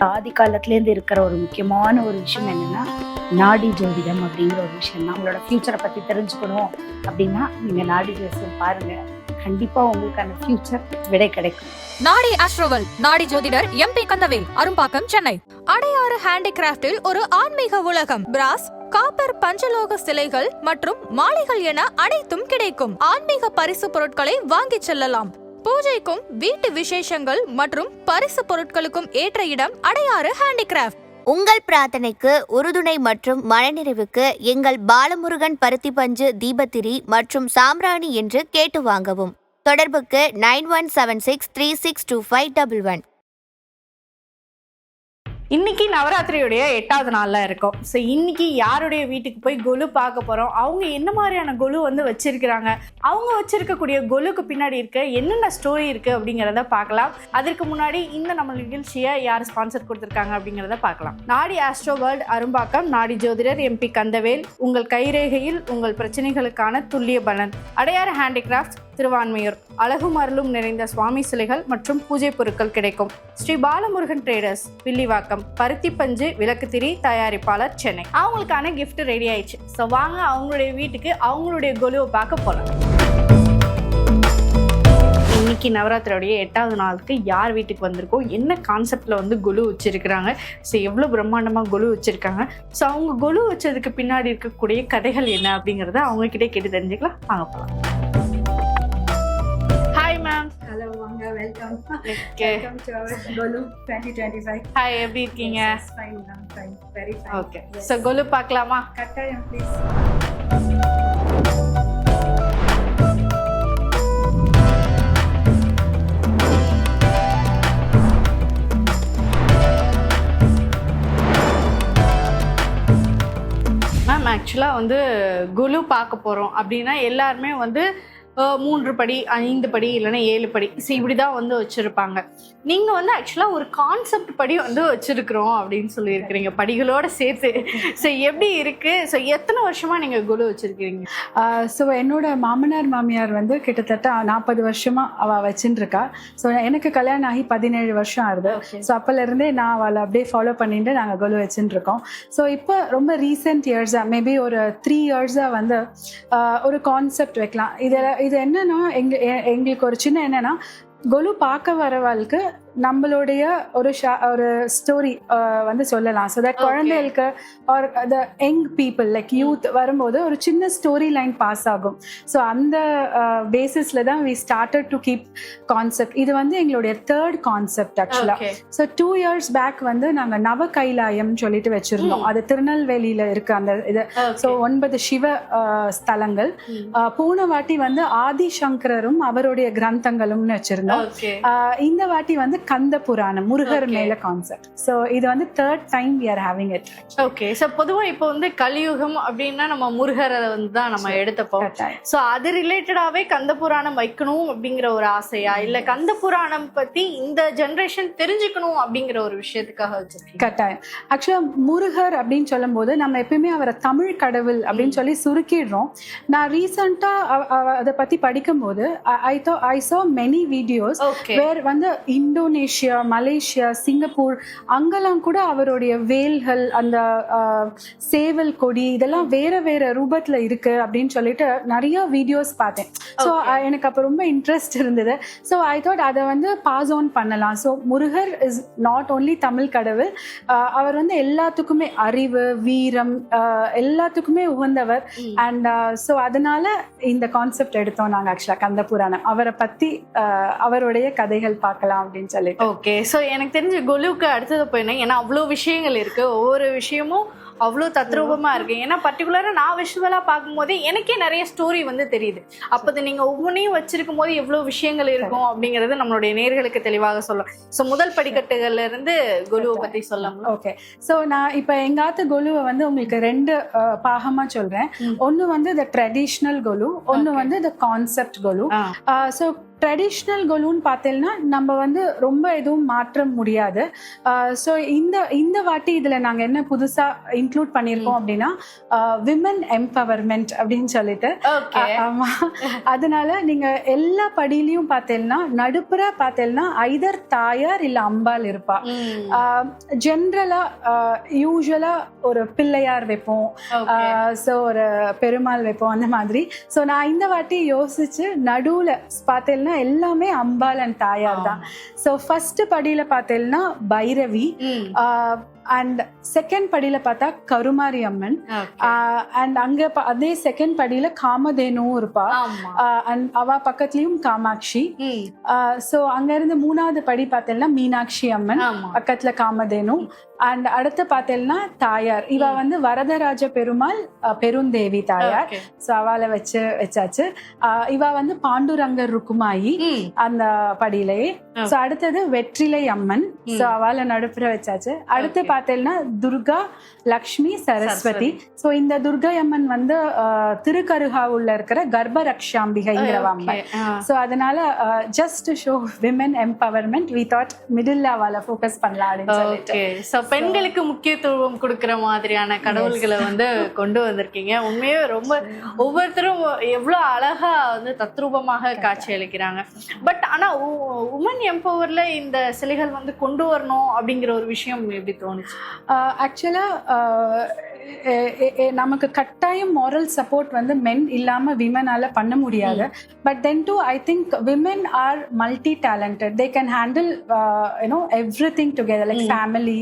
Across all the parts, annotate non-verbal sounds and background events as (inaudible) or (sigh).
ஆதி காலத்துலேருந்து இருக்கிற ஒரு முக்கியமான ஒரு விஷயம் என்னன்னா நாடி ஜோதிடம் அப்படிங்கிற ஒரு விஷயம் தான். உங்களோட ஃபியூச்சரை பற்றி தெரிஞ்சுக்கணும் அப்படின்னா நீங்கள் நாடி ஜோதிடம் பாருங்க. கண்டிப்பாக உங்களுக்கான அந்த ஃபியூச்சர் விடை கிடைக்கும். நாடி ஆஸ்ட்ரோவல் நாடி ஜோதிடர் எம் பி கந்தவேல் அரும்பாக்கம் சென்னை. அடையாறு ஹேண்டிகிராஃப்டில் ஒரு ஆன்மீக உலகம். பிராஸ் காப்பர் பஞ்சலோக சிலைகள் மற்றும் மாலைகள் என அனைத்தும் கிடைக்கும். ஆன்மீக பரிசு பொருட்களை வாங்கிச் செல்லலாம். பூஜைக்கும் வீட்டு விசேஷங்கள் மற்றும் பரிசு பொருட்களுக்கும் ஏற்ற இடம் அடையாறு ஹேண்டிகிராஃப்ட். உங்கள் பிரார்த்தனைக்கு உறுதுணை மற்றும் மனநிறைவுக்கு எங்கள் பாலமுருகன் பருத்தி பஞ்சு தீபத்திரி மற்றும் சாம்ராணி என்று கேட்டு வாங்கவும். தொடர்புக்கு nine one seven six three six two five double one. இன்னைக்கு நவராத்திரியுடைய எட்டாவது நாளில் இருக்கும். ஸோ இன்னைக்கு யாருடைய வீட்டுக்கு போய் கொலு பார்க்க போகிறோம் அவங்க என்ன மாதிரியான கொலு வந்து வச்சிருக்கிறாங்க? அவங்க வச்சிருக்கக்கூடிய கொலுக்கு பின்னாடி இருக்க என்னென்ன ஸ்டோரி இருக்குது அப்படிங்கிறத பார்க்கலாம். அதற்கு முன்னாடி இந்த நம்ம நிகழ்ச்சியை யார் ஸ்பான்சர் கொடுத்துருக்காங்க அப்படிங்கிறத பார்க்கலாம். நாடி ஆஸ்ட்ரோ வேர்ல்ட் அரும்பாக்கம் நாடி ஜோதிடர் எம்பி கந்தவேல் உங்கள் கைரேகையில் உங்கள் பிரச்சனைகளுக்கான துல்லிய பலன். அடையாறு ஹேண்டிகிராஃப்ட் திருவான்மையூர். அழகும் அருளும் நிறைந்த சுவாமி சிலைகள் மற்றும் பூஜை பொருட்கள் கிடைக்கும். ஸ்ரீ பாலமுருகன் ட்ரேடர்ஸ் வில்லிவாக்கம். பருத்தி பஞ்சு விளக்குத்திரி தயாரிப்பாளர் சென்னை. அவங்களுக்கான கிஃப்ட் ரெடி ஆயிடுச்சு. ஸோ வாங்க அவங்களுடைய வீட்டுக்கு அவங்களுடைய கொலுவை பார்க்க போகலாம் இன்னைக்கு நவராத்திரியோடைய எட்டாவது நாளுக்கு யார் வீட்டுக்கு வந்திருக்கோம் என்ன கான்செப்டில் வந்து கொலு வச்சுருக்கிறாங்க ஸோ எவ்வளோ பிரம்மாண்டமாக கொலு வச்சிருக்காங்க. ஸோ அவங்க கொலு வச்சதுக்கு பின்னாடி இருக்கக்கூடிய கதைகள் என்ன அப்படிங்கிறத அவங்க கிட்டே கேட்டு தெரிஞ்சுக்கலாம். வாங்க போகலாம் Welcome. Okay Welcome to our Golu 2025. Hi எப்படி இருக்கீங்க fine, I'm fine. Very fine. Okay. So Golu பார்க்கலாமா Kattayam, please. மேம் ஆக்சுவலாக வந்து குலு பார்க்க போகிறோம் அப்படின்னா எல்லாருமே வந்து மூன்று படி ஐந்து படி இல்லைன்னா ஏழு படி. ஸோ இப்படி தான் வந்து வச்சுருப்பாங்க. நீங்கள் வந்து ஆக்சுவலாக ஒரு கான்செப்ட் படி வந்து வச்சுருக்குறோம் அப்படின்னு சொல்லியிருக்கிறீங்க. படிகளோட சேர்த்து. ஸோ எப்படி இருக்குது ஸோ எத்தனை வருஷமாக நீங்கள் குலு வச்சுருக்கிறீங்க? ஸோ என்னோட மாமனார் மாமியார் வந்து கிட்டத்தட்ட நாற்பது வருஷமா அவள் வச்சுட்டு இருக்கா ஸோ எனக்கு கல்யாணம் ஆகி பதினேழு வருஷம் ஆகுது. ஸோ அப்போலேருந்தே நான் அவளை அப்படியே ஃபாலோ பண்ணிட்டு நாங்கள் கொலு வச்சுட்டு இருக்கோம் ஸோ இப்போ ரொம்ப ரீசெண்ட் இயர்ஸாக மேபி ஒரு த்ரீ இயர்ஸாக வந்து ஒரு கான்செப்ட் வைக்கலாம். இதில் இது என்னன்னா எங்க எங்களுக்கு ஒரு சின்ன என்னன்னா கொலு பார்க்க வரவாளுக்கு நம்மளுடைய ஒரு ஷா ஒரு ஸ்டோரி வந்து சொல்லலாம். So that. குழந்தைகளுக்கு or the young people like youth வரும்போது ஒரு சின்ன ஸ்டோரி லைன் பாஸ் ஆகும். ஸோ அந்த பேசிஸில் தான் we started to keep concept இது வந்து எங்களுடைய தேர்ட் கான்செப்ட் ஆக்சுவலாக ஸோ டூ இயர்ஸ் பேக் வந்து நாங்கள் நவ கைலாயம் சொல்லிட்டு வச்சிருந்தோம். அது திருநெல்வேலியில் இருக்கு அந்த இது. ஸோ ஒன்பது சிவ ஸ்தலங்கள். அஹ், போன வாட்டி வந்து ஆதிசங்கரரும் அவருடைய கிரந்தங்களும்னு வச்சிருந்தோம். இந்த வாட்டி வந்து கந்த புராணம் முருகர். மேல கான்செப்ட் ஸோ இது வந்து third time we are having it okay so பொதுவாக இப்போ வந்து கலியுகம் அப்படின்னா நம்ம முருகரை வந்து தான் நம்ம எடுத்துப்போம். ஸோ அது ரிலேட்டடாவே கந்த புராணம் வைக்கணும் அப்படிங்கிற ஒரு ஆசையா? இல்ல கந்த புராணம் பத்தி இந்த ஜெனரேஷன் தெரிஞ்சுக்கணும் அப்படிங்கிற ஒரு விஷயத்துக்காக வச்சிருக்கீங்க? கட்டாயம் ஆக்சுவலா முருகர் அப்படின்னு சொல்லும்போது நம்ம எப்பயுமே அவரை தமிழ் கடவுள் அப்படின்னு சொல்லி சுருக்கிடுறோம். நான் ரீசெண்டா அதை பத்தி படிக்கும்போது I though I saw many videos where வந்து இந்தோனேஷியா மலேசியா சிங்கப்பூர் அங்கெல்லாம் கூட அவருடைய வேல்கள் அந்த சேவல் கொடி இதெல்லாம் வேற வேற ரூபத்துல இருக்கு அப்படின்னு சொல்லிட்டு நிறைய வீடியோஸ் பார்த்தேன். ஸோ. எனக்கு அப்போ ரொம்ப இன்ட்ரெஸ்ட் இருந்தது. ஸோ ஐ தாட் அதை வந்து பாஸ் ஆன் பண்ணலாம். So Murugar is not only Tamil கடவுள் அவர் வந்து எல்லாத்துக்குமே அறிவு வீரம் எல்லாத்துக்குமே உகந்தவர். அண்ட் ஸோ அதனால இந்த கான்செப்ட் எடுத்தோம் நாங்கள் ஆக்சுவலாக கந்த புராணம். அவரை பற்றி அவருடைய கதைகள் பார்க்கலாம் அப்படின்னு சொல்லிட்டு ஓகே ஸோ எனக்கு தெரிஞ்ச கொலுவுக்கு அடுத்தது போயினேன் ஏன்னா அவ்வளோ விஷயங்கள் இருக்கு. ஒவ்வொரு விஷயமும் அவ்வளோ தத்ரூபமா இருக்கு. ஏன்னா பர்டிகுலராக நான் விஷுவலாக பார்க்கும்போதே எனக்கே நிறைய ஸ்டோரி வந்து தெரியுது. அப்போ நீங்க ஒவ்வொன்றையும் வச்சிருக்கும் போது எவ்வளோ விஷயங்கள் இருக்கும் அப்படிங்கிறது நம்மளுடைய நேர்களுக்கு தெளிவாக சொல்லும். ஸோ முதல் படிக்கட்டுகள்ல இருந்து கொலுவை பத்தி சொல்லலாம். ஓகே ஸோ நான் இப்போ எங்காத்து கொலுவை வந்து உங்களுக்கு ரெண்டு பாகமா சொல்றேன். ஒன்று வந்து த ட்ரெடிஷ்னல் கொலு ஒன்று Okay. வந்து the concept Golu so traditional கொலுன்னு பார்த்தேன்னா நம்ம வந்து ரொம்ப எதுவும் மாற்ற முடியாது. ஸோ இந்த இந்த வாட்டி இதில் நாங்கள் என்ன புதுசாக இன்க்ளூட் பண்ணியிருக்கோம் அப்படின்னா விமன் எம்பவர்மெண்ட் அப்படின்னு சொல்லிட்டு. ஓகே. ஆ- ஆமா. அதனால நீங்க எல்லா படியிலையும் பார்த்தேன்னா நடுப்புற பார்த்தேன்னா ஐதர் தாயார் இல்ல அம்பாள் இருப்பா. ஜென்ரலா யூஸ்வலா ஒரு பிள்ளையார் வைப்போம். ஸோ ஒரு பெருமாள் வைப்போம் அந்த மாதிரி. ஸோ நான் இந்த வாட்டி யோசிச்சு நடுவுல பார்த்தேன்னா எல்லாமே அம்பாள் அண்ட் தாயார் தான். ஸோ ஃபர்ஸ்ட் படியில பார்த்தேன்னா பைரவி. அண்ட் செகண்ட் படியில பார்த்தா கருமாரி அம்மன். அண்ட் அங்க அதே செகண்ட் படியில காமதேனுவும் இருப்பா. அண்ட் அவ பக்கத்துலயும் காமாட்சி. ஸோ அங்க இருந்து மூணாவது படி பார்த்தேன்னா மீனாட்சி அம்மன். பக்கத்துல காமதேனு. அண்ட் அடுத்து பார்த்தேன்னா தாயார். இவ வந்து வரதராஜ பெருமாள் பெருந்தேவி தாயார். ஸோ அவளை வச்சு வச்சாச்சு. இவ வந்து பாண்டுரங்கர் ருக்குமாயி. அந்த படியிலேயே ஸோ அடுத்தது வெற்றிலை அம்மன். ஸோ அவளை நடுப்புற வச்சாச்சு. அடுத்து. பார்த்தேன்னா துர்கா லக்ஷ்மி சரஸ்வதி. ஸோ இந்த துர்கை அம்மன் வந்து திருக்கருகாவுல இருக்கிற கர்ப்பரக்ஷாம்பிகைங்கிற அம்மன். Okay. ஆ. ஸோ அதனால just show women empowerment we thought middle அவளை ஃபோக்கஸ் பண்ணலாம் அப்படின்னு சொல்லிட்டு. ஓகே. சோ பெண்களுக்கு முக்கியத்துவம் கொடுக்கிற மாதிரியான கடவுள்களை வந்து (laughs) கொண்டு வந்திருக்கீங்க. உண்மையே ரொம்ப ஒவ்வொருத்தரும் எவ்வளவு அழகா வந்து தத்ரூபமாக காட்சி அளிக்கிறாங்க பட் ஆனா உமன் எம்பவர்ல இந்த சிலைகள் வந்து கொண்டு வரணும் அப்படிங்கிற ஒரு விஷயம் எப்படி தோணுச்சு? ஆக்சுவலாக நமக்கு கட்டாயம் moral சப்போர்ட் வந்து மென் இல்லாம விமனால பண்ண முடியாது. But then to I think women are multi talented they can handle you know everything together like. Family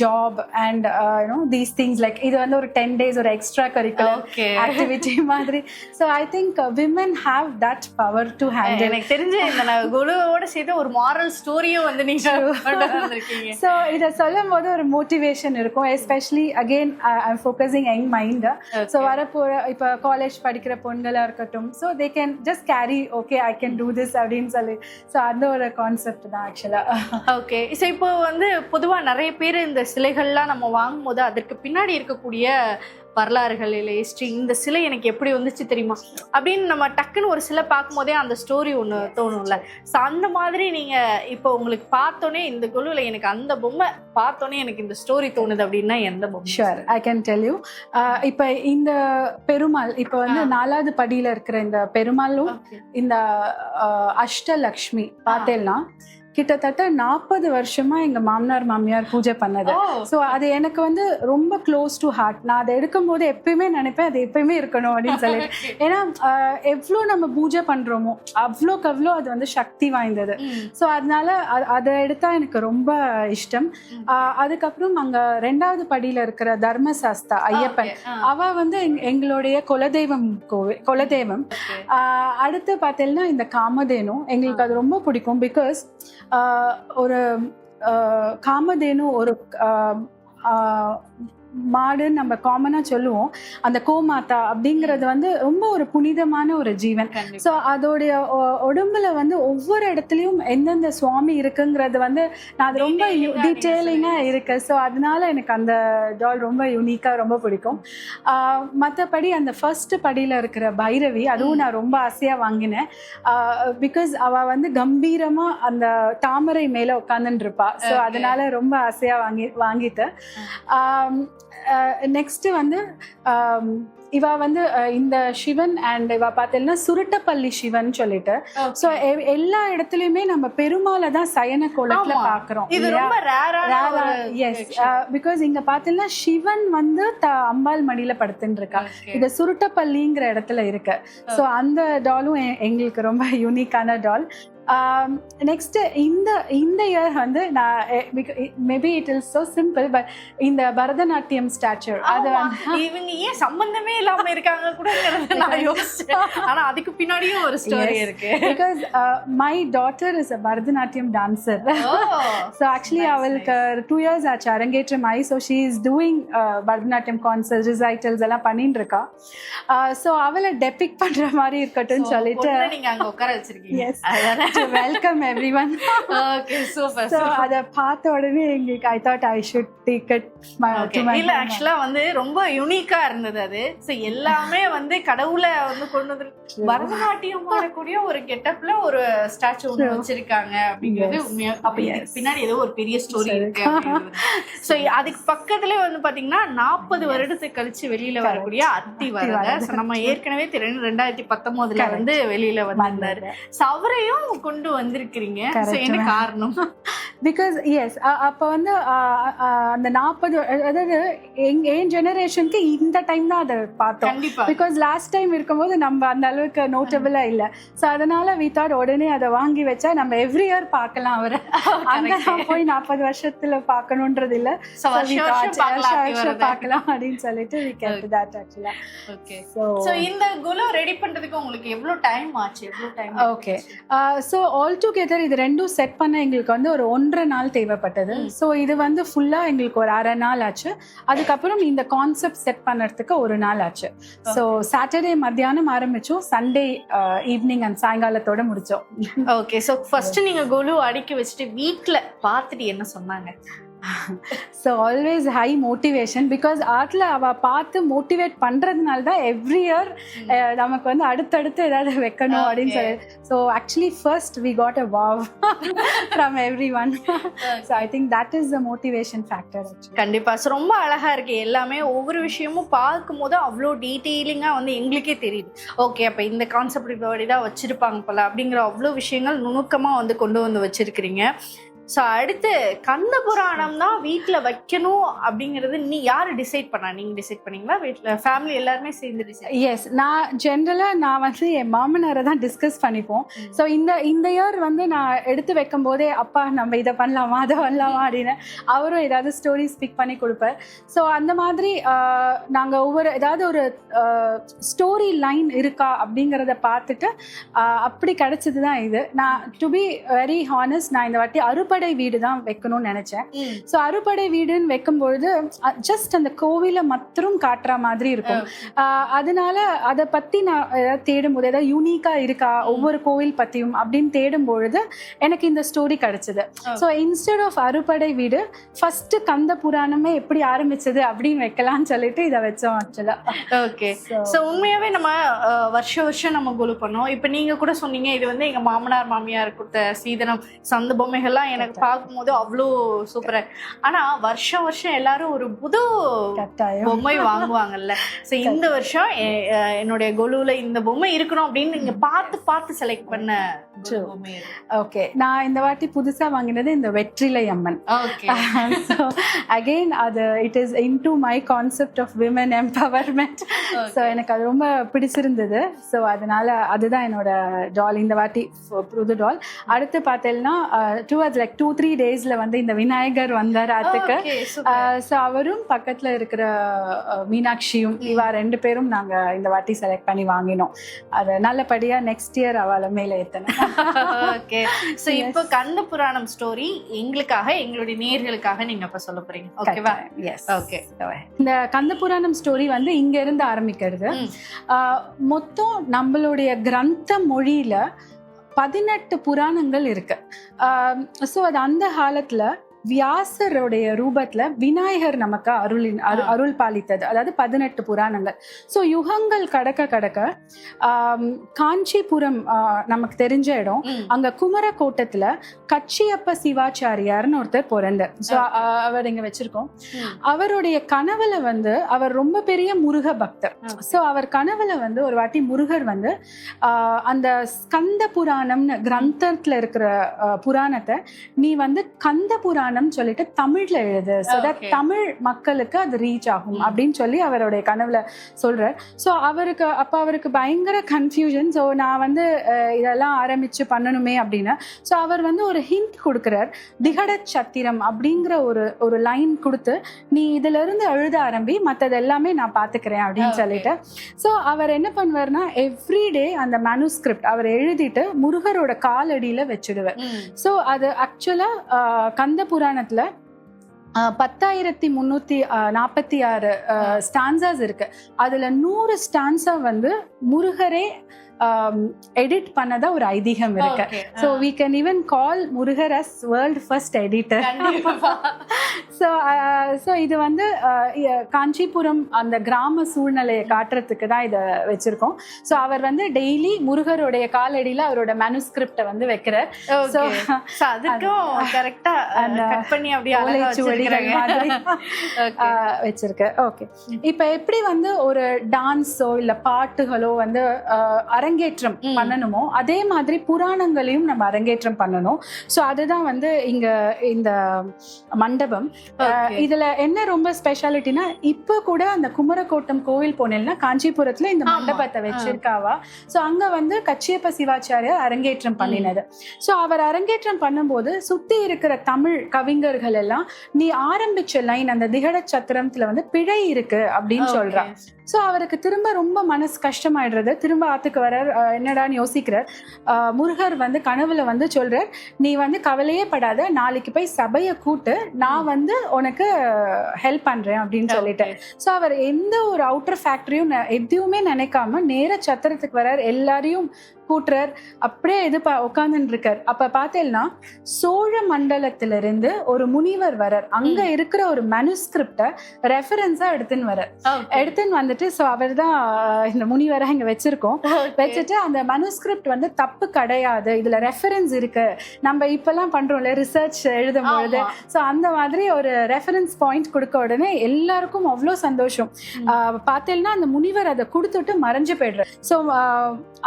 job and you know these things like இது வந்து ஒரு டென் டேஸ் ஒரு எக்ஸ்ட்ரா கரிக்குலர் ஆக்டிவிட்டி மாதிரி. So I think women have that power to handle எனக்கு தெரிஞ்ச இந்த குழுவோட சேர்த்து ஒரு மாரல் ஸ்டோரியும் வந்து நீங்க ஸோ இதை சொல்லும் போது ஒரு மோட்டிவேஷன் இருக்கும். Especially again focusing young mind so வரப்போகிற இப்போ காலேஜ் படிக்கிற பொண்களாக இருக்கட்டும் so they can just carry okay I can do this அப்படின்னு சொல்லி. ஸோ அந்த ஒரு கான்செப்ட் தான் ஆக்சுவலாக ஓகே ஸோ இப்போ வந்து பொதுவா நிறைய பேர் இந்த சிலைகள்லாம் நம்ம வாங்கும்போது அதற்கு பின்னாடி இருக்கக்கூடிய வரலாறுகள் இல்லை ஹிஸ்ட்ரி இந்த சிலை எனக்கு எப்படி வந்துச்சு தெரியுமா? அப்படின்னு நம்ம டக்குன்னு ஒரு சிலை பார்க்கும்போதே அந்த ஸ்டோரி ஒன்று தோணும்ல. ஸோ அந்த மாதிரி நீங்க இப்போ உங்களுக்கு பார்த்தோன்னே இந்த குழுவில் எனக்கு அந்த பொம்மை பார்த்தோன்னே எனக்கு இந்த ஸ்டோரி தோணுது அப்படின்னா எந்த பொம்மை? Sure I can tell you இப்போ இந்த பெருமாள் இப்போ வந்து. நாலாவது படியில் இருக்கிற இந்த பெருமாளும். இந்த அஷ்டலக்ஷ்மி பார்த்தேன்னா கிட்டத்தட்ட நாற்பது வருஷமா எங்க மாமனார் மாமியார் பூஜை பண்ணது. ஸோ அது எனக்கு வந்து ரொம்ப க்ளோஸ் டு ஹார்ட் நான் அதை எடுக்கும் போது எப்பயுமே நினைப்பேன் அது எப்பயுமே இருக்கணும் அப்படின்னு சொல்லி. (laughs) ஏன்னா எவ்வளோ நம்ம பூஜை பண்றோமோ அவ்வளோக்கு அவ்வளோ அது வந்து சக்தி வாய்ந்தது. ஸோ அதனால அதை எடுத்தா எனக்கு ரொம்ப இஷ்டம். ஆஹ், அதுக்கப்புறம் அங்க ரெண்டாவது படியில இருக்கிற தர்மசாஸ்தா ஐயப்பன். அவ வந்து எங்- எங்களுடைய குலதெய்வம் கோவில் குலதெய்வம். அடுத்து பார்த்தீங்கன்னா இந்த காமதேனு. எங்களுக்கு அது ரொம்ப பிடிக்கும் பிகாஸ் ஒரு காமதேனு ஒரு மாடுன்னு நம்ம காமனாக சொல்லுவோம். அந்த கோமாதா அப்படிங்கிறது வந்து ரொம்ப ஒரு புனிதமான ஒரு ஜீவன். ஸோ அதோடைய உடம்புல வந்து ஒவ்வொரு இடத்துலையும் எந்தெந்த சுவாமி இருக்குங்கிறது வந்து நான் அது ரொம்ப டீட்டெயிலிங்காக. இருக்கு. ஸோ அதனால எனக்கு அந்த டால் ரொம்ப யூனிக்காக ரொம்ப பிடிக்கும். மற்றபடி அந்த ஃபர்ஸ்ட் படியில் இருக்கிற பைரவி அதுவும் நான் ரொம்ப ஆசையாக வாங்கினேன். பிகாஸ் அவள் வந்து கம்பீரமாக அந்த தாமரை மேலே உட்காந்துட்டு இருப்பா ஸோ. அதனால ரொம்ப ஆசையாக வாங்கி வாங்கிட்டேன் நெக்ஸ்ட் வந்து இவ வந்து இந்த சிவன் அண்ட் இவ பார்த்தீங்கன்னா சுருட்டப்பள்ளி சிவன் சொல்லிட்டு. ஸோ எல்லா இடத்துலயுமே நம்ம பெருமாளை தான் சயன கோலத்துல. பாக்குறோம் இது ரொம்ப எஸ் பிகாஸ் இங்க பாத்தீங்கன்னா சிவன் வந்து த அம்பாள் மடியில படுத்துட்டு இருக்கா இது சுருட்டப்பள்ளிங்கிற இடத்துல இருக்கு. ஸோ அந்த டாலும் எங்களுக்கு ரொம்ப யூனிக்கான டால் நெக்ஸ்ட் இந்த இந்த இயர் வந்து நான் maybe it is so simple but இந்த பரதநாட்டியம் ஸ்டாச்சர் அது (laughs) இவங்க ஏன் சம்பந்தமே இல்லாம இருக்காங்க கூட நான் யோசிச்சேன். ஆனா அதுக்கு பின்னாடியும் ஒரு ஸ்டோரி. இருக்கு. Because my daughter is a Bharatanatyam dancer so actually அவளுக்கு டூ இயர்ஸ் ஆச்சு அரங்கேற்றம் ஆகி so she is doing Bharatanatyam concert recitals எல்லாம் பண்ணிட்டு இருக்கா. ஸோ அவளை டெபிக் பண்ற மாதிரி இருக்கட்டும் சொல்லிட்டு நீங்க அங்க உட்கார வச்சிருக்கீங்க. Welcome everyone okay super so அதை பார்த்த உடனே எங்களுக்கு I thought I should take it இல்ல ஆக்சுவலா வந்து ரொம்ப யுனிக்கா இருந்தது அது சோ எல்லாமே வந்து கடவுளை வந்து கொண்டு வந்து பரதநாட்டியம் ஆடக்கூடிய ஒரு கெட்டப்ல ஒரு ஸ்டாச்சு ஒன்று. வச்சிருக்காங்க அப்படிங்கிறது Yes. உண்மையா அப்ப. பின்னாடி ஏதோ ஒரு பெரிய ஸ்டோரி. இருக்கு சோ அதுக்கு பக்கத்துலயே வந்து பாத்தீங்கன்னா நாற்பது வருடத்துக்கு கழிச்சு வெளியில. வரக்கூடிய அத்தி வரத நம்ம ஏற்கனவே தெரியும் ரெண்டாயிரத்தி Correct. வந்து வெளியில வந்திருந்தாரு So அவரையும் கொண்டு வந்திருக்கிறீங்க. என்ன. காரணம்? பிகாஸ் எஸ் அப்போ வந்து அந்த நாற்பது அதாவது எங் என் ஜெனரேஷனுக்கு இந்த டைம் தான் அதை பார்த்தோம். பிகாஸ் லாஸ்ட் டைம் இருக்கும்போது நம்ம அந்த அளவுக்கு நோட்டபிளா இல்ல. ஸோ அதனால வி தாட் உடனே அதை வாங்கி வச்சா நம்ம எவ்ரி இயர் பார்க்கலாம் அவரை. (laughs) அங்க நான் போய் நாற்பது வருஷத்துல பார்க்கணுன்றது இல்ல. பார்க்கலாம் அப்படின்னு சொல்லிட்டு we kept that actually. Okay so இந்த குலோ ரெடி பண்றதுக்கு உங்களுக்கு எவ்வளவு டைம் ஆச்சு? எவ்வளவு time Okay. So all together இது ரெண்டும் செட் பண்ண எங்களுக்கு வந்து ஒரு ஒன்றரை நாள் தேவைப்பட்டது. ஸோ இது வந்து ஃபுல்லாக எங்களுக்கு ஒரு அரை நாள் ஆச்சு. அதுக்கப்புறம் இந்த கான்செப்ட் செட் பண்ணறதுக்கு ஒரு நாள் ஆச்சு. ஸோ சாட்டர்டே மத்தியானம் ஆரம்பிச்சோம். சண்டே ஈவினிங் அண்ட் சாயங்காலத்தோட முடிச்சோம். ஓகே சோ ஃபர்ஸ்ட் நீங்க குலு அடுக்கி வச்சுட்டு வீட்ல பார்த்துட்டு என்ன சொன்னாங்க? So always high motivation because ஆர்ட்ல அவ பார்த்து மோட்டிவேட் பண்றதுனால தான் எவ்ரி இயர் நமக்கு வந்து அடுத்தடுத்து ஏதாவது வைக்கணும் அப்படின்னு. சொல்லி. So actually first we got a wow from everyone so I think that is the motivation factor கண்டிப்பா. So ரொம்ப அழகா இருக்கு. எல்லாமே ஒவ்வொரு விஷயமும் பார்க்கும் போது அவ்வளோ டீட்டெயிலிங்கா வந்து எங்களுக்கே தெரியுது. ஓகே அப்ப இந்த கான்செப்ட் இப்படி தான் வச்சிருப்பாங்க போல அப்படிங்கிற அவ்வளோ விஷயங்கள் நுணுக்கமா வந்து கொண்டு வந்து வச்சிருக்கிறீங்க. ஸோ அடுத்து கந்த புராணம் தான் வீட்டில் வைக்கணும் அப்படிங்கிறது நீ யாரு டிசைட் பண்ணா? நீங்க டிசைட் பண்ணீங்களா? வீட்டில் ஃபேமிலி எல்லாருமே சேர்ந்து டிசைட் எஸ் நான் ஜென்ரலாக நான் வந்து என் மாமனாரை தான் டிஸ்கஸ் பண்ணிப்போம். ஸோ இந்த இந்த இயர் வந்து நான் எடுத்து வைக்கும் போதே அப்பா நம்ம இதை பண்ணலாமா? அதை பண்ணலாமா? அப்படின்னு அவரும் ஏதாவது ஸ்டோரி ஸ்பீக் பண்ணி கொடுப்பார். ஸோ அந்த மாதிரி நாங்கள் ஒவ்வொரு ஏதாவது ஒரு ஸ்டோரி லைன் இருக்கா அப்படிங்கிறத பார்த்துட்டு அப்படி கிடைச்சது தான் இது. நான் டு பி வெரி ஹானஸ்ட் நான் இந்த வாட்டி அறுபடை வீடு தான் வைக்கணும்னு நினச்சேன். ஸோ அறுபடை வீடுன்னு வைக்கும்பொழுது ஜஸ்ட் அந்த கோவிலை மாத்திரம் காட்டுற மாதிரி இருக்கும். அதனால அதை பத்தி நான் ஏதாவது தேடும்போது ஏதாவது யூனிக்கா இருக்கா? ஒவ்வொரு கோவில் பத்தியும் அப்படின்னு தேடும் பொழுது எனக்கு இந்த ஸ்டோரி கிடைச்சது. ஸோ இன்ஸ்டெட் ஆஃப் அறுபடை வீடு ஃபர்ஸ்ட் கந்த புராணமே எப்படி ஆரம்பிச்சது அப்படின்னு வைக்கலாம்னு சொல்லிட்டு இதை வச்சோம் ஆக்சுவலா ஓகே. ஸோ உண்மையாவே நம்ம அஹ், வருஷம் வருஷம் நம்ம குழு பண்ணோம். இப்போ நீங்க கூட சொன்னீங்க இது வந்து எங்க மாமனார் மாமியார் கொடுத்த சீதனம் சந்த பொம்மைகள்லாம் எனக்கு பார்க்கும்போது அவ்வளோ சூப்பரா ஆனா வருஷம் வருஷம் எல்லாரும் ஒரு புது பொம்மை வாங்குவாங்கல்ல. ஸோ இந்த வருஷம் என்னுடைய கொலுல இந்த பொம்மை இருக்கணும் அப்படின்னு நீங்க பார்த்து பார்த்து செலக்ட் பண்ண ஓகே நான் இந்த வாட்டி புதுசா வாங்கினது இந்த வெற்றிலை அம்மன். ஸோ அகெயின் (laughs) அது it is into my concept of women empowerment so எனக்கு அது ரொம்ப பிடிச்சிருந்தது. ஸோ அதனால அதுதான் என்னோட டால் இந்த வாட்டி புது டால் அடுத்து பார்த்தேன்னா டுவர்ட்ஸ் லைக் டூ த்ரீ டேஸ்ல வந்து இந்த விநாயகர் வந்தார் அதுக்கு ஸோ அவரும் பக்கத்துல இருக்கிற அஹ், மீனாட்சியும் இவா ரெண்டு பேரும் நாங்க இந்த வாட்டி செலக்ட் பண்ணி வாங்கினோம். அதை நல்லபடியா நெக்ஸ்ட் இயர் அவளை மேலே ஏத்தணும். ஓகே சோ இப்போ கந்த புராணம் ஸ்டோரி எங்களுக்காக எங்களுடைய நேர்களுக்காக நீங்க இப்ப சொல்ல போறீங்க. ஓகேவா எஸ் ஓகே இந்த கந்த புராணம் ஸ்டோரி வந்து இங்க இருந்து ஆரம்பிக்கிறது. மொத்தம் நம்மளுடைய கிரந்த மொழியில பதினெட்டு புராணங்கள் இருக்கு. ஸோ அது அந்த காலத்துல வியாசருடைய ரூபத்துல விநாயகர் நமக்கு அருளின் அரு-. அருள் பாலித்தது. அதாவது பதினெட்டு புராணங்கள். ஸோ யுகங்கள் கடக்க கடக்க காஞ்சிபுரம் நமக்கு தெரிஞ்ச இடம். அங்க குமரக்கோட்டத்துல கச்சியப்ப சிவாச்சாரியார்னு ஒருத்தர் பிறந்தார். ஸோ அவர் இங்க வச்சிருக்கோம். அவருடைய கனவுல வந்து அவர் ரொம்ப பெரிய முருக பக்தர். ஸோ அவர் கனவுல வந்து ஒரு வாட்டி முருகர் வந்து ஆஹ், அந்த ஸ்கந்த புராணம்னு கிரந்தத்துல இருக்கிற புராணத்தை நீ வந்து கந்த புராணம் சொல்லிட்டு தமிழ்ல எழுது. So that. தமிழ் மக்களுக்கு அது ரீச் ஆகும். அப்படின்னு சொல்லி அவருடைய கனவுல சொல்றார். ஸோ அவருக்கு அப்ப அவருக்கு பயங்கர கன்ஃபியூஷன் ஸோ நான் வந்து இதெல்லாம் ஆரம்பிச்சு பண்ணணுமே அப்படின்னு. ஸோ அவர் வந்து ஒரு ஹிண்ட் கொடுக்குறார். திகட சத்திரம் அப்படிங்கிற ஒரு ஒரு லைன் கொடுத்து நீ இதுல இருந்து எழுத ஆரம்பி மற்றது எல்லாமே நான் பாத்துக்கிறேன் அப்படின்னு. சொல்லிட்டு. ஸோ அவர் என்ன பண்ணுவார்னா எவ்ரிடே அந்த மேனுஸ்கிரிப்ட் அவர் எழுதிட்டு முருகரோட காலடியில வச்சிடுவார். ஸோ அது ஆக்சுவலா கந்த புராணத்துல பத்தாயிரத்தி முன்னூத்தி நாற்பத்தி ஆறு ஸ்டான்சாஸ் இருக்கு. அதுல நூறு ஸ்டான்ஸா வந்து முருகரே எடிட் பண்ணதா ஒரு ஐதீகம் இருக்கு. So we can even call Murugar as world first editor. So so இது வந்து இ- காஞ்சிபுரம் அந்த கிராம சூழ்நிலையை காட்டுறதுக்கு தான் இதை வச்சிருக்கோம். ஸோ அவர் வந்து டெய்லி முருகருடைய காலடியில் அவரோட மேனுஸ்கிரிப்டை வந்து வைக்கிறார். ஸோ அதுக்கும் கரெக்டா (laughs) அந்த கட் பண்ணி அப்படியே (laughs) வச்சிருக்கு. ஓகே இப்போ எப்படி வந்து ஒரு டான்ஸோ இல்ல பாட்டுகளோ வந்து ஆஹ் அரங்கேற்றம். பண்ணணுமோ அதே மாதிரி புராணங்களையும் நம்ம அரங்கேற்றம் பண்ணணும் ஸோ அதுதான் வந்து இங்க இந்த மண்டபம். இதுல என்ன ரொம்ப ஸ்பெஷாலிட்டினா இப்போ கூட அந்த குமரக்கோட்டம் கோவில் போனேன்னா காஞ்சிபுரத்துல இந்த. மண்டபத்தை. வச்சிருக்காவா ஸோ அங்க வந்து கச்சியப்ப சிவாச்சாரியார் அரங்கேற்றம் பண்ணினது ஸோ அவர் அரங்கேற்றம் பண்ணும்போது சுத்தி இருக்கிற தமிழ் கவிஞர்கள் எல்லாம் நீ ஆரம்பிச்ச லைன் அந்த திகட சத்திரத்துல வந்து பிழை இருக்கு அப்படின்னு Okay. ஸோ அவருக்கு திரும்ப ரொம்ப மனசு கஷ்டமாயிடுறது. திரும்ப ஆத்துக்கு அஹ் என்னடான்னு யோசிக்கிறார். முருகர் வந்து கனவுல வந்து சொல்றார் நீ வந்து கவலையே படாத. நாளைக்கு போய் சபையை கூட்டு நான் வந்து உனக்கு ஹெல்ப் பண்றேன் அப்படின்னு சொல்லிட்டு. ஸோ அவர் எந்த ஒரு அவுட்டர் ஃபேக்டரியும் எதுவுமே நினைக்காம நேர சத்திரத்துக்கு வரார் எல்லாரையும் கூட்டுறார். அப்படியே இது பா இருக்கார் அப்ப பார்த்தேன்னா சோழ மண்டலத்திலிருந்து ஒரு முனிவர் வரார் அங்க இருக்கிற ஒரு மனுஸ்கிரிப்ட ரெஃபரன்ஸா எடுத்துன்னு வரார். எடுத்துன்னு வந்துட்டு ஸோ அவர் தான் இந்த முனிவரை இங்க வச்சிருக்கோம். வச்சுட்டு அந்த மனுஸ்கிரிப்ட் வந்து தப்பு கிடையாது. இதுல ரெஃபரன்ஸ் இருக்கு. நம்ம இப்பெல்லாம் பண்றோம்ல ரிசர்ச் எழுதும் பொழுது. ஸோ அந்த மாதிரி ஒரு ரெஃபரன்ஸ் பாயிண்ட் கொடுக்க உடனே எல்லாருக்கும் அவ்வளோ சந்தோஷம். பார்த்தேன்னா அந்த முனிவர் அதை கொடுத்துட்டு மறைஞ்சு போயிடுறார். ஸோ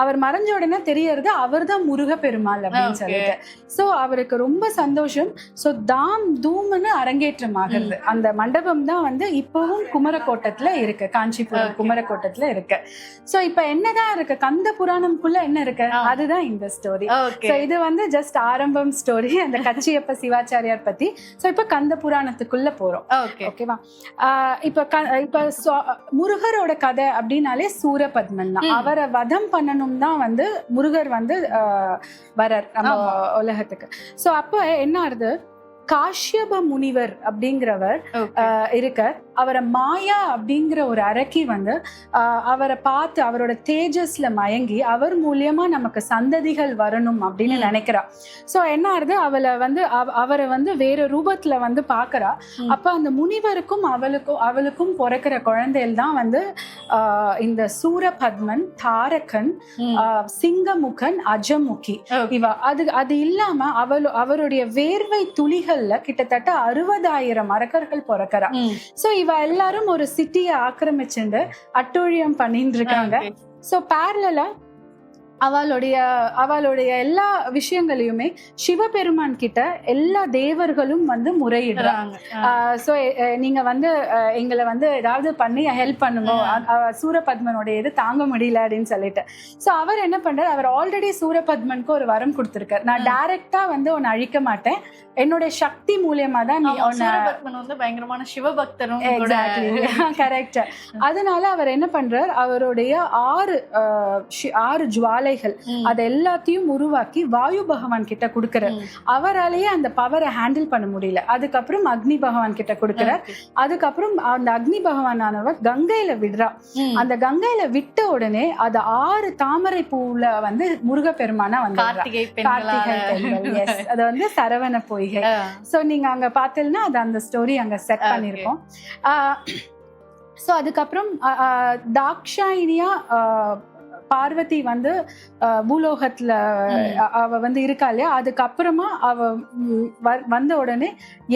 அவர் மறைஞ்ச உடனே தெரியறது அவர் தான் முருக பெருமாள் அப்படின்னு. சொல்லிட்டு. ஸோ அவருக்கு ரொம்ப சந்தோஷம். ஸோ தாம் தூம்னு அரங்கேற்றம் ஆகுறது அந்த மண்டபம் தான் வந்து இப்பவும் குமரக்கோட்டத்துல இருக்கு. காஞ்சிபுரம். குமரக்கோட்டத்துல இருக்கு. ஸோ இப்போ என்னதான் இருக்கு? கந்த புராணம்குள்ள என்ன இருக்கு. அதுதான் இந்த ஸ்டோரி இது வந்து ஜஸ்ட் ஆரம்பம் ஸ்டோரி அந்த கச்சியப்ப சிவாச்சாரியார் பத்தி. ஸோ இப்போ கந்த புராணத்துக்குள்ள போறோம். ஓகேவா இப்ப இப்ப முருகரோட கதை அப்படின்னாலே சூரபத்மன் தான். அவரை வதம் பண்ணணும் தான் வந்து முருகர் வந்து வரர் நம்ம. உலகத்துக்கு. சோ அப்ப என்ன ஆகுது காஷ்யப முனிவர் அப்படிங்கிறவர் இருக்கார். அவரை மாயா அப்படிங்கிற ஒரு அரக்கி வந்து அவரை பார்த்து அவரோட தேஜஸ்ல மயங்கி அவர் மூலியமா நமக்கு சந்ததிகள் வரணும் அப்படின்னு. நினைக்கிறா சோ என்ன ஆகுது அவளை வந்து அவ- அவரை வந்து வேற ரூபத்துல வந்து பாக்குறா. அப்ப அந்த முனிவருக்கும் அவளுக்கும் அவளுக்கும் பிறக்கிற குழந்தைகள் தான் வந்து ஆஹ் இந்த சூரபத்மன் தாரகன் சிங்கமுகன் அஜமுகி. இவ அது அது இல்லாம அவள் அவருடைய வேர்வை துளிகள்ல கிட்டத்தட்ட அறுபதாயிரம் அரக்கர்கள் பிறக்கிறா. சோ இவ எல்லாரும் ஒரு சிட்டியை ஆக்கிரமிச்சுண்டு அட்டூழியம் பண்ணிட்டு இருக்காங்க. சோ பேரலா அவளுடைய அவளுடைய எல்லா விஷயங்களையுமே சிவபெருமான் கிட்ட எல்லா தேவர்களும் வந்து முறையிடுறாங்க. ஸோ நீங்க வந்து எங்களை வந்து ஏதாவது பண்ணி ஹெல்ப் பண்ணுங்க. சூரபத்மனுடைய இது தாங்க முடியல அப்படின்னு சொல்லிட்டு. ஸோ அவர் என்ன பண்றாரு? அவர் ஆல்ரெடி சூரபத்மனுக்கு ஒரு வரம் கொடுத்திருக்காரு. நான். டைரக்டா வந்து உன்னை அழிக்க மாட்டேன். என்னுடைய சக்தி மூலியமா தான் நீ வந்து பயங்கரமான சிவபக்தரும் கரெக்ட் (laughs) அதனால அவர் என்ன பண்றார்? அவருடைய ஆறு ஆறு ஜுவாலைகள் ம். அது எல்லாத்தையும் உருவாக்கி வாயு பகவான் கிட்ட கொடுக்கிறார். அவராலேயே அந்த பவரை ஹேண்டில் பண்ண முடியல அதுக்கப்புறம் அக்னி பகவான் கிட்ட கொடுக்கிறார். அதுக்கப்புறம் அந்த அக்னி பகவானானவர் கங்கையில விடுறா. அந்த கங்கையில விட்ட உடனே அது ஆறு தாமரை பூவுல வந்து முருகப்பெருமானா வந்து கார்த்திகை பெண்கள் (laughs) அது வந்து சரவண பொய்கை. சோ நீங்க அங்க பார்த்தீங்கன்னா அது அந்த ஸ்டோரி அங்க செட். பண்ணிருக்கோம் ஸோ அதுக்கப்புறம் தாக்ஷாயினியா பார்வதி வந்து பூலோகத்துல அவ வந்து இருக்கா இல்லையா அதுக்கப்புறமா அவ வந்த உடனே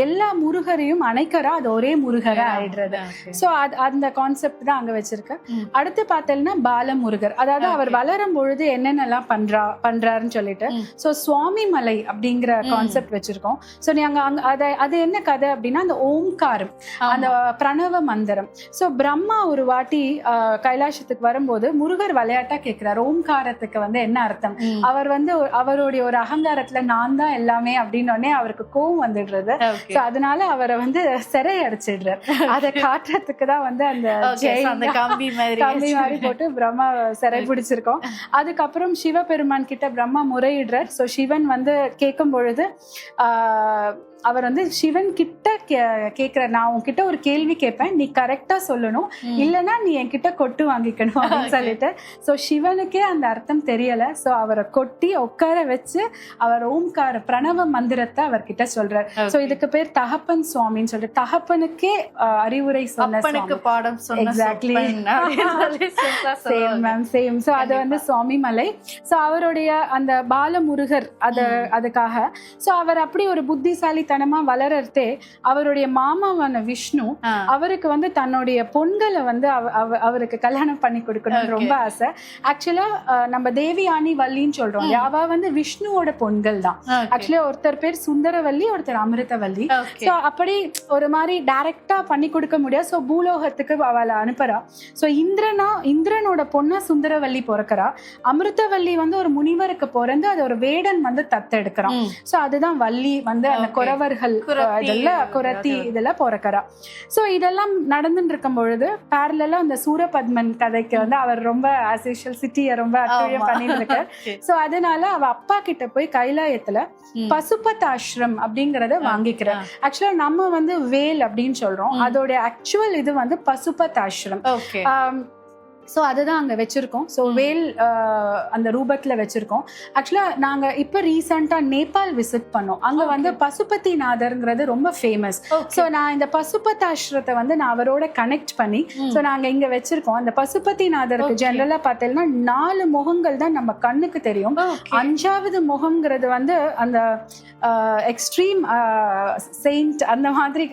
எல்லா முருகரையும் அணைக்கறா அது ஒரே முருகரா ஆயிடுறது. ஸோ அது அந்த கான்செப்ட் தான் அங்க வச்சிருக்கேன் ம். அடுத்து பார்த்தேன்னா பாலமுருகர் அதாவது அவர். வளரும் பொழுது என்னென்னலாம் பண்றா பண்றாருன்னு சொல்லிட்டு. ஸோ சுவாமி மலை அப்படிங்கிற. கான்செப்ட் வச்சிருக்கோம் ஸோ நீங்க அங்க அதை அது என்ன கதை அப்படின்னா அந்த ஓம்காரம். அந்த பிரணவ மந்திரம் ஸோ பிரம்மா ஒரு வாட்டி கைலாசத்துக்கு வரும்போது முருகர் விளையாட்டா கேட்கிறார் ஓம்காரத்துக்கு வந்து என்ன அர்த்தம். அவர் வந்து அவருடைய ஒரு அகங்காரத்துல நான் தான் எல்லாமே அப்படின்னு அவருக்கு கோவம் வந்துடுறது. அதனால அவரை வந்து சிறை அடிச்சிடுறார் (laughs) அதை காட்டுறதுக்கு தான் வந்து அந்த கம்பி மாதிரி போட்டு பிரம்மா சிறை (laughs) பிடிச்சிருக்கோம். அதுக்கப்புறம் சிவபெருமான் கிட்ட பிரம்மா முறையிடுறார். ஸோ சிவன் வந்து கேட்கும் பொழுது ஆஹ், அவர் வந்து சிவன் கிட்ட கே- கேக்குறார் நான் உன்கிட்ட ஒரு கேள்வி கேட்பேன் நீ கரெக்டா சொல்லணும். இல்லனா நீ என்கிட்ட கொட்டு வாங்கிக்கணும் (laughs) அப்படின்னு. சொல்லிட்டு. சோ சிவனுக்கே அந்த அர்த்தம் தெரியல. சோ அவரை கொட்டி உட்கார வச்சு அவர் ஓம்கார பிரணவ மந்திரத்தை அவர்கிட்ட சொல்றார். சோ இதுக்கு பேர் தகப்பன் சுவாமின்னு சொல்லிட்டு. தகப்பனுக்கே அறிவுரை சொன்ன சுவாமி. பாடம் ஆ சேம். மேம் சேம் ஸோ அது வந்து சுவாமிமலை. ஸோ அவருடைய அந்த பாலமுருகர் அது அதுக்காக. ஸோ அவர் அப்படி ஒரு புத்திசாலித்தனமா வளரத்தே அவருடைய மாமாவான விஷ்ணு. அவருக்கு வந்து தன்னுடைய பொண்களை வந்து அவ- அவ- அவருக்கு கல்யாணம் பண்ணி கொடுக்கணும்னு. ரொம்ப ஆசை ஆக்சுவலா நம்ம தேவியானி வள்ளின்னு சொல்றோம். அவ வந்து விஷ்ணுவோட பொண்கள் தான். ஆக்சுவலி ஒருத்தர் பேர் சுந்தரவல்லி ஒருத்தர் அமிர்தவல்லி. ஸோ அப்படி ஒரு மாதிரி டைரக்டா பண்ணி கொடுக்க முடியாது ஸோ பூலோகத்துக்கு அவளை அனுப்புறா ஸோ இந்திரனா இந்திரனோட பொண்ணா சுந்தரவல்லி பிறக்கிறா அமிர்தவல்லி வந்து ஒரு முனிவருக்கு பிறந்து அது ஒரு வேடன் வந்து தத்தெடுக்கிறான். ஸோ அதுதான் வள்ளி வந்து அந்த Okay. குறவர்கள் குறத்தி, இதெல்லாம் குரத்தி. இதெல்லாம் பிறக்கிறா ஸோ இதெல்லாம் நடந்துட்டு இருக்கும் பொழுது பேரலா அந்த சூரபத்மன் கதைக்கு வந்து அவர் ரொம்ப அசிஷியல் சிட்டியை ரொம்ப இருக்கார் Okay. சோ அதனால அவ அப்பா கிட்ட போய் கைலாயத்துல. பசுபத் ஆசிரம் அப்படிங்கறத வாங்கிக்கிறார். ஆக்சுவலா நம்ம வந்து வேல் அப்படின்னு சொல்றோம். அதோட ஆக்சுவல் இது வந்து பசுபத் ஆசிரம் ஸோ அதுதான் அங்கே வச்சுருக்கோம் ஸோ. வேல் அந்த ரூபத்தில் வச்சுருக்கோம் ஆக்சுவலாக நாங்கள் இப்போ ரீசெண்டாக நேபாள் விசிட் பண்ணோம் அங்கே வந்து பசுபதிநாதர்ங்கிறது ரொம்ப ஃபேமஸ். ஸோ நான் இந்த பசுபதாஷ்ரத்தை வந்து நான் அவரோட கனெக்ட் பண்ணி. ஸோ நாங்கள் இங்கே வச்சிருக்கோம் அந்த பசுபதிநாதருக்கு Okay. ஜென்ரலாக பார்த்தீங்கன்னா நாலு முகங்கள் தான் நம்ம கண்ணுக்கு தெரியும். அஞ்சாவது முகம்ங்கிறது வந்து அந்த எக்ஸ்ட்ரீம் செயின்ட் அந்த மாதிரி.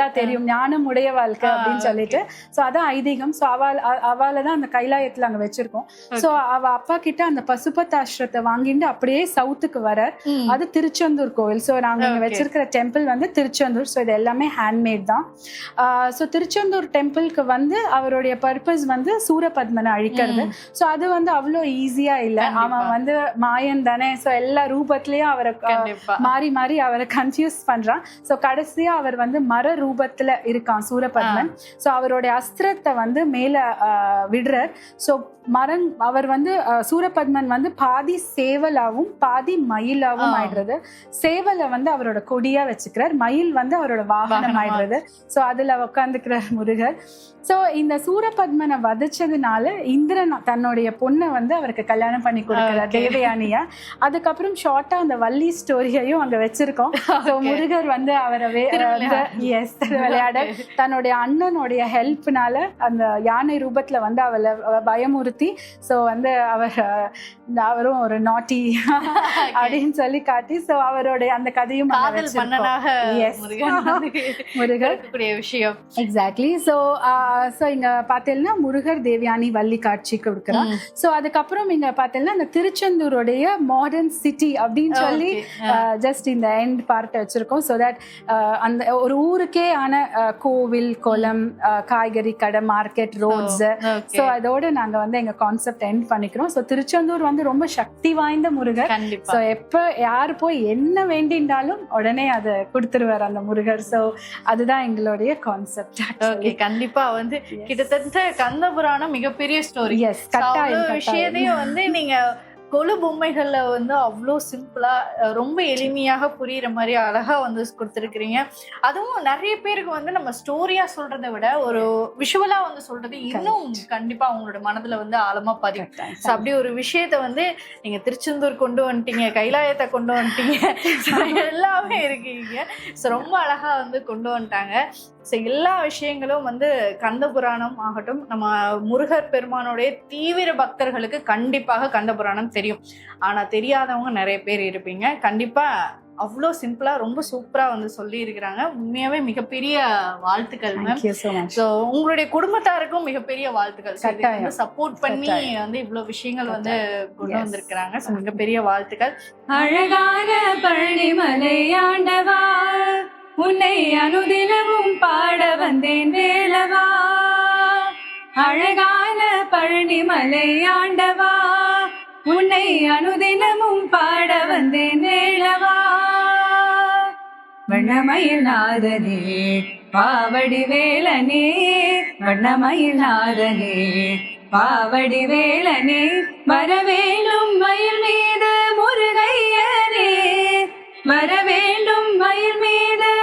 தான் தெரியும் ஞானம் உடைய வாழ்க்கை அப்படின்னு சொல்லிட்டு ஸோ அதான் ஐதீகம் ஸோ அவள் அவளை தான் அந்த கைலாயத்தில் அங்கே வச்சிருக்கோம். ஸோ அவ அப்பா கிட்ட அந்த பசுபத் ஆசிரத்தை வாங்கிட்டு அப்படியே சவுத்துக்கு வரார். ம். அது திருச்செந்தூர் கோவில். ஸோ நாங்கள் இங்கே. வச்சிருக்கிற டெம்பிள் வந்து திருச்செந்தூர். ஸோ இது எல்லாமே ஹேண்ட்மேட் தான். ஸோ திருச்செந்தூர் டெம்பிளுக்கு வந்து அவருடைய பர்பஸ் வந்து சூரபத்மனை அழிக்கிறது. ஸோ அது வந்து அவ்வளோ ஈஸியா இல்லை. அவன் வந்து மாயன் தானே. ஸோ எல்லா ரூபத்திலயும் அவரை. மாறி மாறி அவரை கன்ஃபியூஸ் பண்றான். ஸோ கடைசியா அவர் வந்து மர ரூபத்துல இருக்கான் சூரபத்மன். ஸோ அவருடைய அஸ்திரத்தை வந்து மேல அஹ், விடுறார் ஸோ மரன் அவர் வந்து சூரபத்மன் வந்து பாதி சேவலாவும் பாதி மயிலாவும் ஆ. ஆயிடுறது சேவலை வந்து அவரோட கொடியா வச்சுக்கிறார் மயில் வந்து அவரோட வாகனம். ஆயிடுறது ஸோ அதுல உட்காந்துக்கிறார் முருகர் ஸோ இந்த சூரபத்மனை வதைச்சதுனால இந்திரன் தன்னுடைய பொண்ணை வந்து அவருக்கு கல்யாணம் பண்ணி கொடுக்கிறார். தேவயானிய அதுக்கப்புறம் ஷார்ட்டா அந்த வள்ளி ஸ்டோரியையும் அங்க வச்சிருக்கோம் ஸோ. முருகர் வந்து அவரை. எஸ் விளையாட தன்னுடைய அண்ணனுடைய ஹெல்ப்னால அந்த யானை ரூபத்துல வந்து அவளை அவ பயமுறுத்தி ஸோ வந்து அவர் அவரும் ஒரு நாட்டி (laughs) அப்படின்னு சொல்லி காட்டி ஸோ அவருடைய அந்த கதையும் (laughs) முருகர் விஷயம். எக்ஸாக்ட்லி ஸோ ஸோ இங்க பார்த்தீங்கன்னா முருகர் தேவியானி வள்ளி காட்சி கொடுக்குறோம் ம். ஸோ அதுக்கப்புறம் இங்க பார்த்தீங்கன்னா இந்த திருச்செந்தூருடைய மாடர்ன் சிட்டி அப்படின்னு சொல்லி. ஜஸ்ட் இந்த எண்ட் பார்ட் வச்சிருக்கோம். ஸோ தட் அந்த ஒரு ஊருக்கே ஆன கோவில் குளம் காய்கறி கடை மார்க்கெட் ரோட்ஸ். ஸோ அதோட நாங்க வந்து எங்க கான்செப்ட் எண்ட் பண்ணிக்கிறோம். ஸோ திருச்செந்தூர் வந்து ரொம்ப சக்தி வாய்ந்த முருகர். ஸோ எப்போ யார் போய் என்ன வேண்டின்றாலும் உடனே அதை கொடுத்துருவார் அந்த முருகர். ஸோ அதுதான் எங்களுடைய கான்செப்ட் ஓகே கண்டிப்பா. வந்து கிட்டத்தட்ட கந்த புராணம் மிகப்பெரிய ஸ்டோரி எஸ் கட்டாயம். விஷயத்தையும் வந்து நீங்க கொலு பொம்மைகள்ல வந்து அவ்வளோ சிம்பிளா அஹ், ரொம்ப எளிமையாக புரியுற மாதிரி அழகா வந்து கொடுத்துருக்கிறீங்க. அதுவும் நிறைய பேருக்கு வந்து நம்ம ஸ்டோரியா சொல்றதை விட ஒரு விஷுவலா வந்து சொல்றது இன்னும் கண்டிப்பா அவங்களோட மனதுல வந்து ஆழமா பதியும். ஸோ அப்படி ஒரு விஷயத்த வந்து நீங்க திருச்செந்தூர் கொண்டு வந்துட்டீங்க கைலாயத்தை கொண்டு வந்துட்டீங்க. எல்லாமே இருக்கீங்க. ஸோ ரொம்ப அழகா வந்து கொண்டு வந்துட்டாங்க. ஸோ எல்லா விஷயங்களும் வந்து கந்த புராணம் ஆகட்டும் நம்ம முருகர் பெருமானுடைய தீவிர பக்தர்களுக்கு கண்டிப்பாக கந்த புராணம் தெரியும் ஆனா தெரியாதவங்க நிறைய பேர் இருப்பீங்க. கண்டிப்பா அவ்வளோ சிம்பிளா ரொம்ப சூப்பரா வந்து சொல்லி இருக்கிறாங்க உண்மையாவே மிகப்பெரிய வாழ்த்துக்கள் மேம் ஸோ உங்களுடைய குடும்பத்தாருக்கும் மிகப்பெரிய வாழ்த்துக்கள். வந்து சப்போர்ட் பண்ணி. வந்து இவ்வளவு விஷயங்கள் வந்து கொண்டு. வந்திருக்கிறாங்க. ஸோ மிகப்பெரிய வாழ்த்துக்கள். அழகான பழனிமலை ஆண்டவா உன்னை அனுதினமும் பாட வந்தேன் வேலவா. அழகான பழனிமலை ஆண்டவா உன்னை அனுதினமும் பாட வந்தேன் வேலவா வண்ணமயில் நாதனே பாவடி வேலனே. வண்ணமயில் நாதனே பாவடி வேலனே. வரவேலும் மயில் மீது முருகையனே. வரவேண்டும் மயில் மீது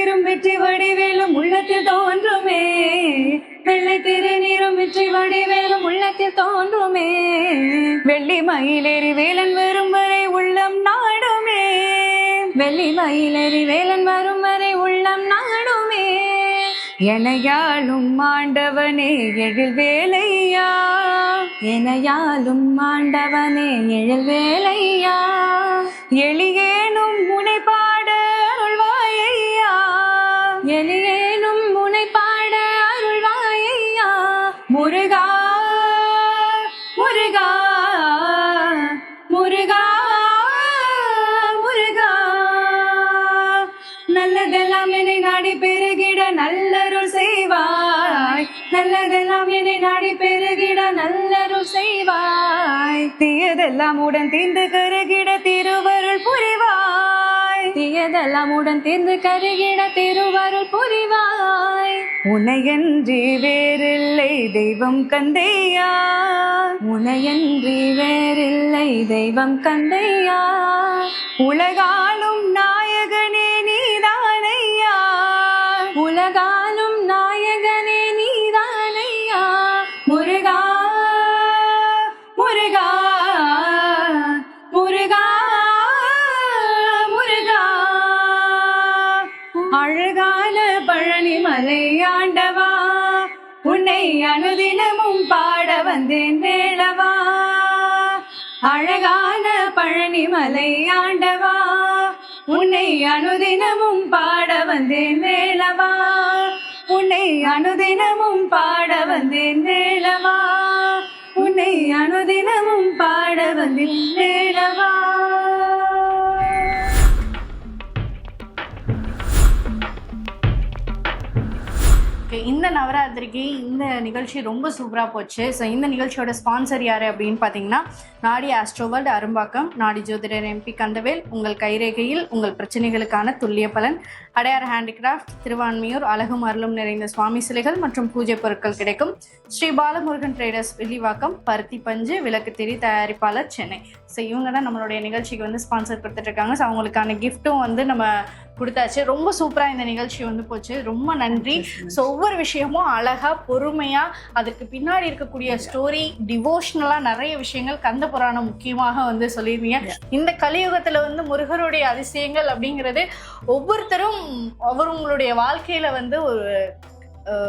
திருநீரும் வெற்றி வடிவேலும் உள்ளத்தில் தோன்றுமே. வெள்ளை திருநீரும் வெற்றி வடிவேலும் உள்ளத்தில் தோன்றுமே. வெள்ளி மயிலேறி வேலன் வரும் வரை உள்ளம் நாடுமே. வெள்ளி மயிலேறி வேலன் வரும் வரை உள்ளம் நாடுமே. எனையாளும் ஆண்டவனே எழில் வேலையா? எனையாளும் ஆண்டவனே எழில் வேலையா? எளியேனும் முனைப்பா எலியேனும் முனை பாட அருள்வாயையா? முருகா முருகா முருகா முருகா. நல்லதெல்லாம் என்னை நாடி பெருகிட நல்லருள் செய்வாய். நல்லதெல்லாம் என்னை நாடி பெருகிட நல்லருள் செய்வாய். தீயதெல்லாம் உடன் தீந்து கருகிட திருவருள் புரிவாய். தீயதெல்லாம் உடன் தீர்ந்து கருகிட திருவருள் புரிவாய். உனையன்றி வேறில்லை தெய்வம் கந்தையா. உனையன்றி வேறில்லை தெய்வம் கந்தையா. உலகாலும் நாயகனே நீதானையா. உலகாலும் அனுதினமும் பாட வந்தேன் வேளவா. அழகான பழனி மலை ஆண்டவா. உன்னை அனுதினமும் பாட வந்தேன் வேளவா. உன்னை அனுதினமும் பாட வந்தேன் வேளவா. உன்னை அனுதினமும் பாட வந்தேன் வேளவா. Okay, இந்த நவராத்திரிக்கு இந்த நிகழ்ச்சி ரொம்ப சூப்பராக போச்சு. ஸோ இந்த நிகழ்ச்சியோட ஸ்பான்சர் யார் அப்படின்னு பார்த்தீங்கன்னா நாடி ஆஸ்ட்ரோவர்ல்ட் அரும்பாக்கம் நாடி ஜோதிடர் எம்பி கந்தவேல். உங்கள் கைரேகையில் உங்கள் பிரச்சனைகளுக்கான துல்லிய பலன். அடையார் ஹேண்டிகிராஃப்ட் திருவான்மியூர் அழகும் அருளும் நிறைந்த சுவாமி சிலைகள் மற்றும் பூஜை பொருட்கள் கிடைக்கும். ஸ்ரீ பாலமுருகன் ட்ரேடர்ஸ் வில்லிவாக்கம் பருத்தி பஞ்சு விளக்கு திரி தயாரிப்பாளர் சென்னை. ஸோ இவங்க தான் நம்மளுடைய நிகழ்ச்சிக்கு வந்து ஸ்பான்சர் கொடுத்துட்டு இருக்காங்க ஸோ அவங்களுக்கான கிஃப்ட்டும் வந்து நம்ம கொடுத்தாச்சு. ரொம்ப சூப்பராக இந்த நிகழ்ச்சி வந்து போச்சு. ரொம்ப நன்றி. ஸோ ஒவ்வொரு விஷயமும் அழகா பொறுமையா அதுக்கு பின்னாடி இருக்கக்கூடிய ஸ்டோரி டிவோஷனலா நிறைய விஷயங்கள் கந்த புராணம் முக்கியமாக வந்து சொல்லியிருந்தீங்க. இந்த கலியுகத்துல வந்து முருகருடைய அதிசயங்கள் அப்படிங்கிறது ஒவ்வொருத்தரும் அவங்களுடைய வாழ்க்கையில வந்து ஒரு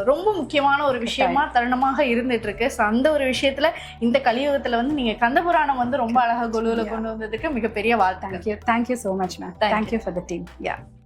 ரொம்ப முக்கியமான ஒரு விஷயமா தருணமாக இருந்துட்டு இருக்கு ஸோ அந்த ஒரு விஷயத்துல இந்த கலியுகத்துல வந்து நீங்க கந்த புராணம் வந்து ரொம்ப அழகா கொலுவில் கொண்டு வந்ததுக்கு மிகப்பெரிய வாழ்த்துக்கள். Thank you. Thank you so much, ma'am. Thank Thank you.